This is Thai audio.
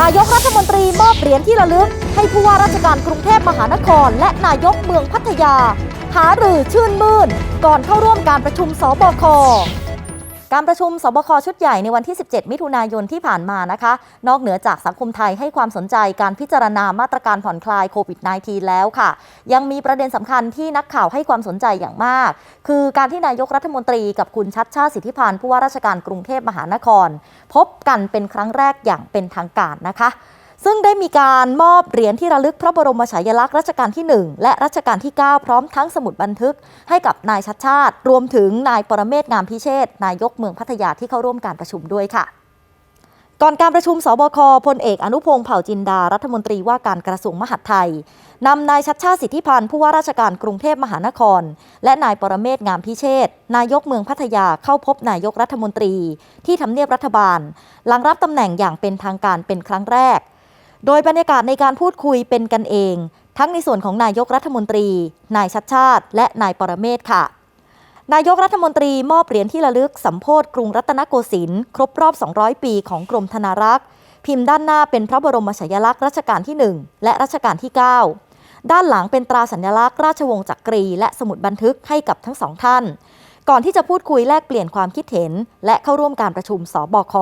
นายกรัฐมนตรีมอบเหรียญที่ระลึก ให้ผู้ว่าราชการกรุงเทพมหานคร และนายกเมืองพัทยา หารือชื่นมื่น ก่อนเข้าร่วมการประชุมสบค การประชุมสบคชุดใหญ่ในวันที่ 17 มิถุนายนที่ผ่านมานะคะ นอกเหนือจากสังคมไทยให้ความสนใจการพิจารณามาตรการผ่อนคลายโควิด -19 แล้วค่ะ ยังมีประเด็นสำคัญที่นักข่าวให้ความสนใจอย่างมาก คือการที่นายกรัฐมนตรีกับคุณชัดชาติสิทธิพันธ์ผู้ว่าราชการกรุงเทพมหานคร พบกันเป็นครั้งแรกอย่างเป็นทางการนะคะ ซึ่งได้มีการมอบเหรียญที่ระลึกพระบรมฉายาลักษณ์รัชกาลที่ 1 และรัชกาลที่ 9 พร้อมทั้งสมุดบันทึกให้กับนายชัดชาติ รวมถึงนายปรเมศงามพิเชษนายกเมืองพัทยาที่เข้าร่วมการประชุมด้วยค่ะก่อนการประชุมสบคพลเอกอนุพงศ์เผ่าจินดา รัฐมนตรีว่าการกระทรวงมหาดไทยนำนายชัดชาติสิทธิพันธ์ผู้ว่าราชการกรุงเทพมหานคร และนายปรเมศงามพิเชษนายกเมืองพัทยาเข้าพบนายกรัฐมนตรี ที่ทำเนียบรัฐบาล หลังรับตำแหน่งอย่างเป็นทางการเป็นครั้งแรก โดยบรรยากาศในการพูดคุยเป็นกันเอง ทั้งในส่วนของนายกรัฐมนตรี นายชัดชาติ และนายปรเมศค่ะ นายกรัฐมนตรีมอบเหรียญที่ระลึกสัมโพธกรุงรัตนโกสินทร์ครบรอบ 200 ปีของกรมธนารักษ์ พิมพ์ด้านหน้าเป็นพระบรมฉายาลักษณ์รัชกาลที่ 1 และรัชกาลที่ 9 ด้านหลังเป็นตราสัญลักษณ์ราชวงศ์จักรี และสมุดบันทึกให้กับทั้งสองท่าน ก่อนที่จะพูดคุยแลกเปลี่ยนความคิดเห็น และเข้าร่วมการประชุมสบค